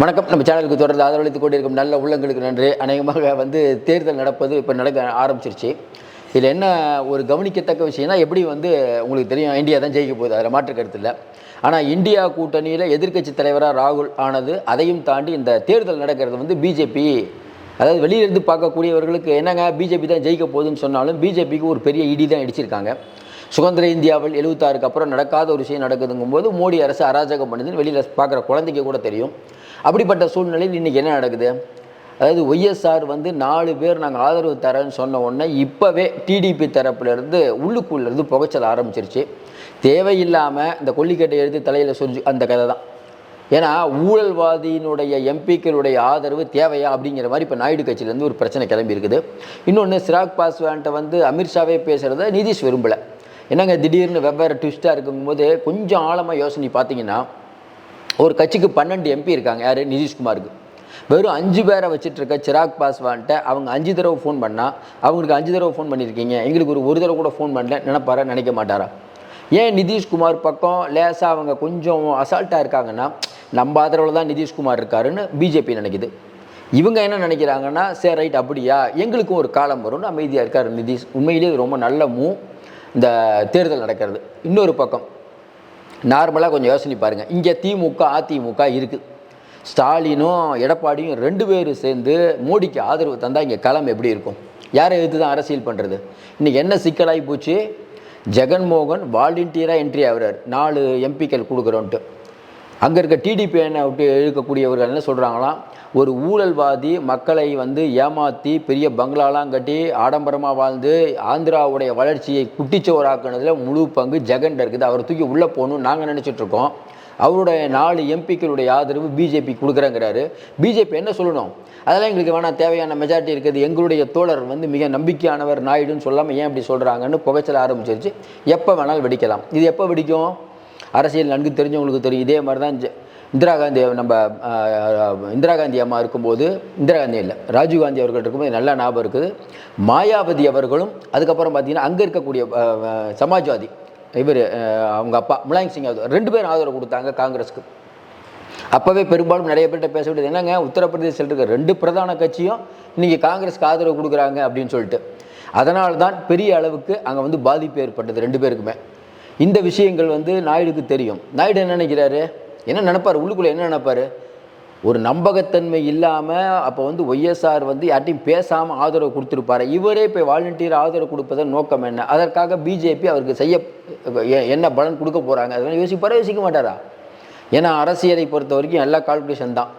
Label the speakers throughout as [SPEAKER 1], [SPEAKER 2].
[SPEAKER 1] வணக்கம். நம்ம சேனலுக்கு தொடர்ந்து ஆதரவளித்து கொண்டிருக்கும் நல்ல உள்ளங்களுக்கு நன்றி. அநேகமாக வந்து தேர்தல் நடப்பது இப்போ நடக்க ஆரம்பிச்சிருச்சு. இதில் என்ன ஒரு கவனிக்கத்தக்க விஷயம்னா எப்படி வந்து உங்களுக்கு தெரியும் இந்தியா தான் ஜெயிக்க போகுது. அதில் மாற்று கருத்து இல்லை. ஆனால் இந்தியா கூட்டணியில் எதிர்க்கட்சி தலைவராக ராகுல் ஆனது அதையும் தாண்டி இந்த தேர்தல் நடக்கிறது வந்து பிஜேபி அதாவது வெளியிலிருந்து பார்க்கக்கூடியவர்களுக்கு என்னங்க பிஜேபி தான் ஜெயிக்க போகுதுன்னு சொன்னாலும் பிஜேபிக்கு ஒரு பெரிய இடி தான் இடிச்சிருக்காங்க. சுதந்திர இந்தியாவில் எழுபத்தாறுக்கு அப்புறம் நடக்காத ஒரு விஷயம் நடக்குதுங்கும்போது மோடி அரசு அராஜகம் பண்ணுதுன்னு வெளியில் பார்க்குற குழந்தைக்கு கூட தெரியும். அப்படிப்பட்ட சூழ்நிலையில் இன்றைக்கி என்ன நடக்குது? அதாவது ஒய்எஸ்ஆர் வந்து நாலு பேர் நாங்கள் ஆதரவு தரேன்னு சொன்ன உடனே இப்போவே டிடிபி தரப்புலேருந்து உள்ளுக்குள்ளேருந்து புகைச்சல் ஆரம்பிச்சிருச்சு. தேவையில்லாமல் இந்த கொல்லிக்கட்டை எடுத்து தலையில் சொரிஞ்சு அந்த கதை தான். ஏன்னா ஊழல்வாதியினுடைய எம்பிக்களுடைய ஆதரவு தேவையா அப்படிங்கிற மாதிரி இப்போ நாயுடு கட்சியிலேருந்து ஒரு பிரச்சனை கிளம்பி இருக்குது. இன்னொன்று சிராக் பாஸ்வான்ட்ட வந்து அமித்ஷாவே பேசுகிறத நிதிஷ் விரும்பலை. என்னங்க திடீர்னு வெவ்வேறு ட்விஸ்ட்டாக இருக்கும்போது கொஞ்சம் ஆழமாக யோசனை பார்த்தீங்கன்னா ஒரு கட்சிக்கு பன்னெண்டு எம்பி இருக்காங்க. யார்? நிதிஷ்குமாருக்கு. வெறும் அஞ்சு பேரை வச்சுட்டு இருக்க சிராக் பாஸ்வான்ட்ட அவங்க அஞ்சு தடவை ஃபோன் பண்ணால் அவங்களுக்கு அஞ்சு தடவை ஃபோன் பண்ணியிருக்கீங்க எங்களுக்கு ஒரு ஒரு தடவை கூட ஃபோன் பண்ணல நினைப்பாரா? நினைக்க மாட்டாரா? ஏன் நிதிஷ்குமார் பக்கம் லேசாக அவங்க கொஞ்சம் அசால்ட்டாக இருக்காங்கன்னா நம்ம ஆதரவில் தான் நிதிஷ்குமார் இருக்காருன்னு பிஜேபி நினைக்குது. இவங்க என்ன நினைக்கிறாங்கன்னா சரி ரைட் அப்படியா? எங்களுக்கும் ஒரு காலம் வரும்னு அமைதியாக இருக்கார் நிதிஷ். உண்மையிலேயே ரொம்ப நல்ல மூ இந்த தேர்தல் நடக்கிறது. இன்னொரு பக்கம் நார்மலாக கொஞ்சம் யோசனை பாருங்கள் இங்கே திமுக அதிமுக இருக்குது ஸ்டாலினும் எடப்பாடியும் ரெண்டு பேரும் சேர்ந்து மோடிக்கு ஆதரவு தந்தால் இங்கே களம் எப்படி இருக்கும்? யாரை எதிர்த்து தான் அரசியல் பண்ணுறது இன்றைக்கி என்ன சிக்கலாகி போச்சு? ஜெகன்மோகன் வாலண்டியராக என்ட்ரி ஆகிறார். நாலு எம்பிக்கள் கொடுக்குறோன்ட்டு. அங்கே இருக்க டிடிபி என்ன விட்டு இழுக்கக்கூடியவர்கள் என்ன சொல்கிறாங்களாம் ஒரு ஊழல்வாதி மக்களை வந்து ஏமாற்றி பெரிய பங்களாலாம் கட்டி ஆடம்பரமாக வாழ்ந்து ஆந்திராவுடைய வளர்ச்சியை குட்டிச்சோராக்குனதில் முழு பங்கு ஜெகன் இருக்குது. அவரை தூக்கி உள்ளே போகணும்னு நாங்கள் நினச்சிட்ருக்கோம் அவருடைய நாலு எம்பிக்களுடைய ஆதரவு பிஜேபி கொடுக்குறேங்கிறாரு. பிஜேபி என்ன சொல்லணும்? அதெல்லாம் எங்களுக்கு வேணாம். தேவையான மெஜாரிட்டி இருக்குது. எங்களுடைய தோழர் வந்து மிக நம்பிக்கையானவர் நாயுடுன்னு சொல்லாமல் ஏன் இப்படி சொல்கிறாங்கன்னு புகைச்சல் ஆரம்பிச்சிருச்சு. எப்போ வேணாலும் வெடிக்கலாம். இது எப்போ வெடிக்கும்? அரசியல் நன்கு தெரிஞ்சவங்களுக்கு தெரியும். இதே மாதிரி தான் இந்திரா காந்தி நம்ம இந்திரா காந்தி அம்மா இருக்கும்போது இந்திரா காந்தி இல்லை ராஜீவ் காந்தி அவர்கள் இருக்கும்போது நல்லா ஞாபகம் இருக்குது. மாயாவதி அவர்களும் அதுக்கப்புறம் பார்த்தீங்கன்னா அங்கே இருக்கக்கூடிய சமாஜ்வாதி இவர் அவங்க அப்பா முலாயம் சிங் யாதவ் ரெண்டு பேரும் ஆதரவு கொடுத்தாங்க காங்கிரஸுக்கு. அப்போவே பெரும்பாலும் நிறைய பேர்கிட்ட பேச வேண்டியது என்னங்க உத்தரப்பிரதேசத்தில் இருக்க ரெண்டு பிரதான கட்சியும் இன்றைக்கி காங்கிரஸ்க்கு ஆதரவு கொடுக்குறாங்க அப்படின்னு சொல்லிட்டு. அதனால தான் பெரிய அளவுக்கு அங்கே வந்து பாதிப்பு ஏற்பட்டது ரெண்டு பேருக்குமே. இந்த விஷயங்கள் வந்து நாயுடுக்கு தெரியும். நாயுடு என்ன நினைக்கிறாரு? என்ன நினைப்பார்? உள்ளுக்குள்ளே என்ன நினைப்பார்? ஒரு நம்பகத்தன்மை இல்லாமல் அப்போ வந்து ஒய்எஸ்ஆர் வந்து யார்ட்டையும் பேசாமல் ஆதரவு கொடுத்துருப்பாரு. இவரே இப்போ வாலண்டியர் ஆதரவு கொடுப்பதன் நோக்கம் என்ன? அதற்காக பிஜேபி அவருக்கு செய்ய என்ன பலன் கொடுக்க போகிறாங்க அதெல்லாம் யோசிப்பாரா யோசிக்க மாட்டாரா? ஏன்னா அரசியலை பொறுத்த வரைக்கும் எல்லா கால்குலேஷன் தான்.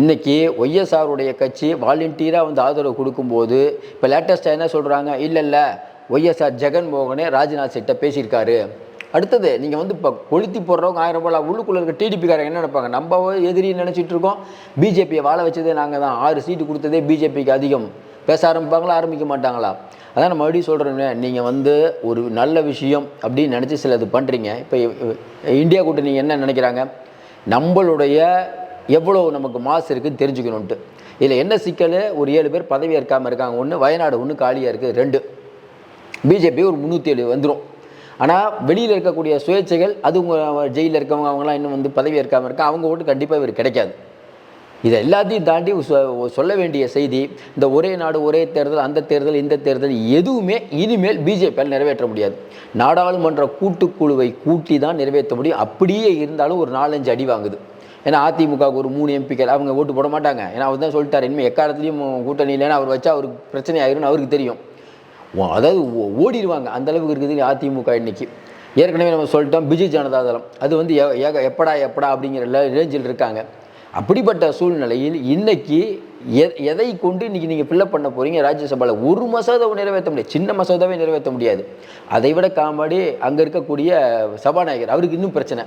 [SPEAKER 1] இன்றைக்கி ஒய்எஸ்ஆருடைய கட்சி வாலண்டியராக வந்து ஆதரவு கொடுக்கும்போது இப்போ லேட்டஸ்ட்டாக என்ன சொல்கிறாங்க இல்லை இல்லை ஒய்எஸ்ஆர் ஜெகன்மோகனே ராஜ்நாத் சிட்ட பேசியிருக்காரு. அடுத்தது நீங்கள் வந்து இப்போ கொளுத்தி போடுறவங்க ஆயிரம் ரூபாய் உள்ளுக்குள்ளே இருக்க டிடிபிக்காரங்க என்ன நினைப்பாங்க? நம்ம எதிரி நினச்சிட்டு இருக்கோம். பிஜேபியை வாழ வச்சதே நாங்கள் தான். ஆறு சீட்டு கொடுத்ததே பிஜேபிக்கு அதிகம். பேச ஆரம்பிப்பாங்களா ஆரம்பிக்க மாட்டாங்களா? அதான் நான் மறுபடியும் சொல்கிறேன் நீங்கள் வந்து ஒரு நல்ல விஷயம் அப்படின்னு நினச்சி சில இது பண்ணுறீங்க இப்போ இந்தியா கூட்டணி என்ன நினைக்கிறாங்க? நம்மளுடைய எவ்வளோ நமக்கு மாசு இருக்குதுன்னு தெரிஞ்சுக்கணுன்ட்டு இதில் என்ன சிக்கல்? ஒரு ஏழு பேர் பதவி ஏற்காமல் இருக்காங்க. ஒன்று வயநாடு ஒன்று காலியாக இருக்குது ரெண்டு. பிஜேபி ஒரு முந்நூற்றி ஏழு வந்துடும் ஆனால் வெளியில் இருக்கக்கூடிய சுயேட்சைகள் அது உங்கள் ஜெயிலில் இருக்கவங்க அவங்களாம் இன்னும் வந்து பதவி ஏற்காமல் இருக்கா? அவங்க ஓட்டு கண்டிப்பாக இவர் கிடைக்காது. இதை எல்லாத்தையும் தாண்டி சொ- சொல்ல வேண்டிய செய்தி இந்த ஒரே நாடு ஒரே தேர்தல் அந்த தேர்தல் இந்த தேர்தல் எதுவுமே இனிமேல் பிஜேபியால் நிறைவேற்ற முடியாது. நாடாளுமன்ற கூட்டுக்குழுவை கூட்டி தான் நிறைவேற்ற முடியும். அப்படியே இருந்தாலும் ஒரு நாலஞ்சு அடி வாங்குது. ஏன்னா அதிமுகவுக்கு ஒரு மூணு எம்பிக்கள் அவங்க ஓட்டு போட மாட்டாங்க. ஏன்னா அவர் தான் சொல்லிட்டார் இனிமேல் எக்காலத்துலேயும் கூட்டணி இல்லைன்னா அவர் வச்சா அவருக்கு பிரச்சனை ஆயிரும்னு அவருக்கு தெரியும். அதாவது ஓ- ஓடிடுவாங்க. அந்த அளவுக்கு இருக்குது அதிமுக இன்னைக்கு. ஏற்கனவே நம்ம சொல்லிட்டோம் பிஜு ஜனதா தளம் அது வந்து எ- ஏக எப்படா எப்படா அப்படிங்கிற ரேஞ்சில் இருக்காங்க. அப்படிப்பட்ட சூழ்நிலையில் இன்னைக்கு எதை கொண்டு இன்னைக்கு நீங்கள் ஃபில்லப் பண்ண போறீங்க? ராஜ்யசபாவில் ஒரு மசோதாவை நிறைவேற்ற முடியாது. சின்ன மசோதாவே நிறைவேற்ற முடியாது. அதை விட காமெடி அங்கே இருக்கக்கூடிய சபாநாயகர் அவருக்கு இன்னும் பிரச்சனை.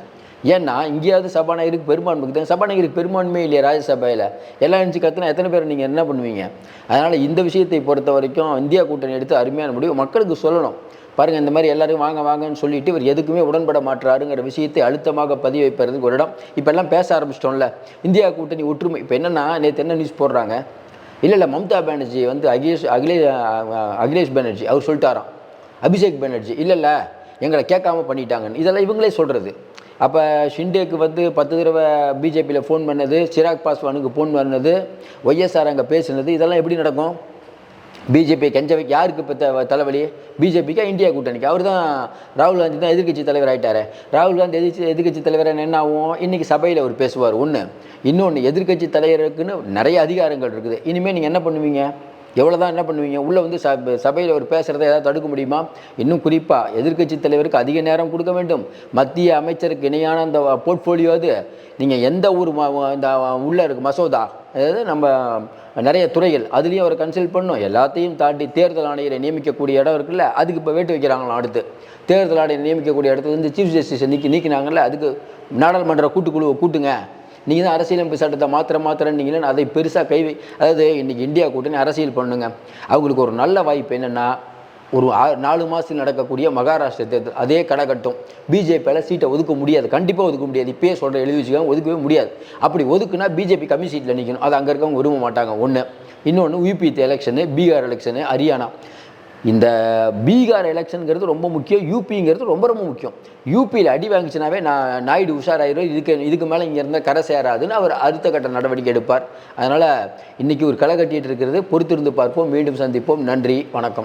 [SPEAKER 1] ஏன்னா இங்கேயாவது சபாநாயகருக்கு பெரும்பான்மை தான் சபாநாயகருக்கு பெரும்பான்மை இல்லையா ராஜ்யசபையில்? எல்லாம் நினச்சி கத்துனா எத்தனை பேர் நீங்கள் என்ன பண்ணுவீங்க? அதனால் இந்த விஷயத்தை பொறுத்த வரைக்கும் இந்தியா கூட்டணி எடுத்து அருமையான முடிவு மக்களுக்கு சொல்லணும். பாருங்கள் இந்த மாதிரி எல்லாரும் வாங்க வாங்கன்னு சொல்லிட்டு இவர் எதுக்குமே உடன்பட மாட்டாருங்கிற விஷயத்தை அழுத்தமாக பதிவு வைப்பதுக்கு ஒரு இடம். இப்போ எல்லாம் பேச ஆரம்பிச்சிட்டோம்ல. இந்தியா கூட்டணி ஒற்றுமை. இப்போ என்னன்னா நேற்று என்ன நியூஸ் போடுறாங்க? இல்லை இல்லை மம்தா பானர்ஜி வந்து அகிலேஷ் அகிலே அகிலேஷ் பானர்ஜி அவர் சொல்லிட்டாராம். அபிஷேக் பானர்ஜி இல்லை இல்லை எங்களை கேட்காம பண்ணிட்டாங்கன்னு. இதெல்லாம் இவங்களே சொல்கிறது அப்போ ஷிண்டேக்கு வந்து பத்து தடவை பிஜேபியில் ஃபோன் பண்ணது சிராக் பாஸ்வானுக்கு ஃபோன் பண்ணது ஒய்எஸ்ஆர் அங்கே பேசுனது இதெல்லாம் எப்படி நடக்கும்? பிஜேபி கெஞ்ச வைக்க யாருக்கு இப்போ தலைவலி? பிஜேபிக்கா இந்தியா கூட்டணிக்கு? அவர் தான் ராகுல் காந்தி தான் எதிர்க்கட்சி தலைவர் ஆகிட்டார் ராகுல் காந்தி எதிர்த்து எதிர்க்கட்சி தலைவர் என்ன ஆகும்? இன்றைக்கி சபையில் அவர் பேசுவார். ஒன்று இன்னொன்று எதிர்க்கட்சி தலைவருக்குன்னு நிறைய அதிகாரங்கள் இருக்குது. இனிமேல் நீங்கள் என்ன பண்ணுவீங்க? எவ்வளோ தான் என்ன பண்ணுவீங்க? உள்ளே வந்து ச சபையில் ஒரு பேசுகிறத ஏதாவது தடுக்க முடியுமா? இன்னும் குறிப்பாக எதிர்க்கட்சி தலைவருக்கு அதிக நேரம் கொடுக்க வேண்டும். மத்திய அமைச்சருக்கு இணையான அந்த போர்ட்ஃபோலியோ அது. நீங்கள் எந்த ஊர் இந்த உள்ளே இருக்கு? மசோதா. அதாவது நம்ம நிறைய துறைகள். அதுலேயும் அவர் கன்சல்ட் பண்ணும் எல்லாத்தையும் தாண்டி தேர்தல் ஆணையரை நியமிக்கக்கூடிய இடம் இருக்குல்ல அதுக்கு இப்போ வேட்டு வைக்கிறாங்களாம் அடுத்து. தேர்தல் ஆணையரை நியமிக்கக்கூடிய இடத்துல வந்து சீஃப் ஜஸ்டிஸை நீக்கி நீக்கினாங்கல்ல அதுக்கு நாடாளுமன்ற கூட்டுக்குழுவை கூட்டுங்க. நீங்கள் தான் அரசியலமைப்பு சட்டத்தை மாத்திர மாத்திரன்னீங்களே அதை பெருசாக கை அதாவது இன்றைக்கி இந்தியா கூட்டணி அரசியல் பண்ணுங்க. அவங்களுக்கு ஒரு நல்ல வாய்ப்பு என்னென்னா ஒரு நாலு மாதத்தில் நடக்கக்கூடிய மகாராஷ்டிர தேர்தல் அதே கடைக்கட்டும் பிஜேபியால் சீட்டை ஒதுக்க முடியாது. கண்டிப்பாக ஒதுக்க முடியாது. இப்பயே சொல்கிற எழுதி வச்சுக்காங்க ஒதுக்கவே முடியாது. அப்படி ஒதுக்குனா பிஜேபி கம்மி சீட்டில் நிற்கணும் அது அங்கே இருக்கவங்க விரும்ப மாட்டாங்க. ஒன்று இன்னொன்று UP election Bihar election Haryana இந்த பீகார் எலெக்ஷனுங்கிறது ரொம்ப முக்கியம். யூபிங்கிறது ரொம்ப ரொம்ப முக்கியம். யூபியில் அடி வாங்கிச்சுனாவே நான் நாயுடு உஷாராயிரும். இதுக்கு இதுக்கு மேலே இங்கே இருந்தால் கரை சேராதுன்னு அவர் அடுத்த கட்ட நடவடிக்கை எடுப்பார். அதனால் இன்றைக்கி ஒரு களை கட்டிகிட்டு இருக்கிறது. பொறுத்திருந்து பார்ப்போம். மீண்டும் சந்திப்போம். நன்றி. வணக்கம்.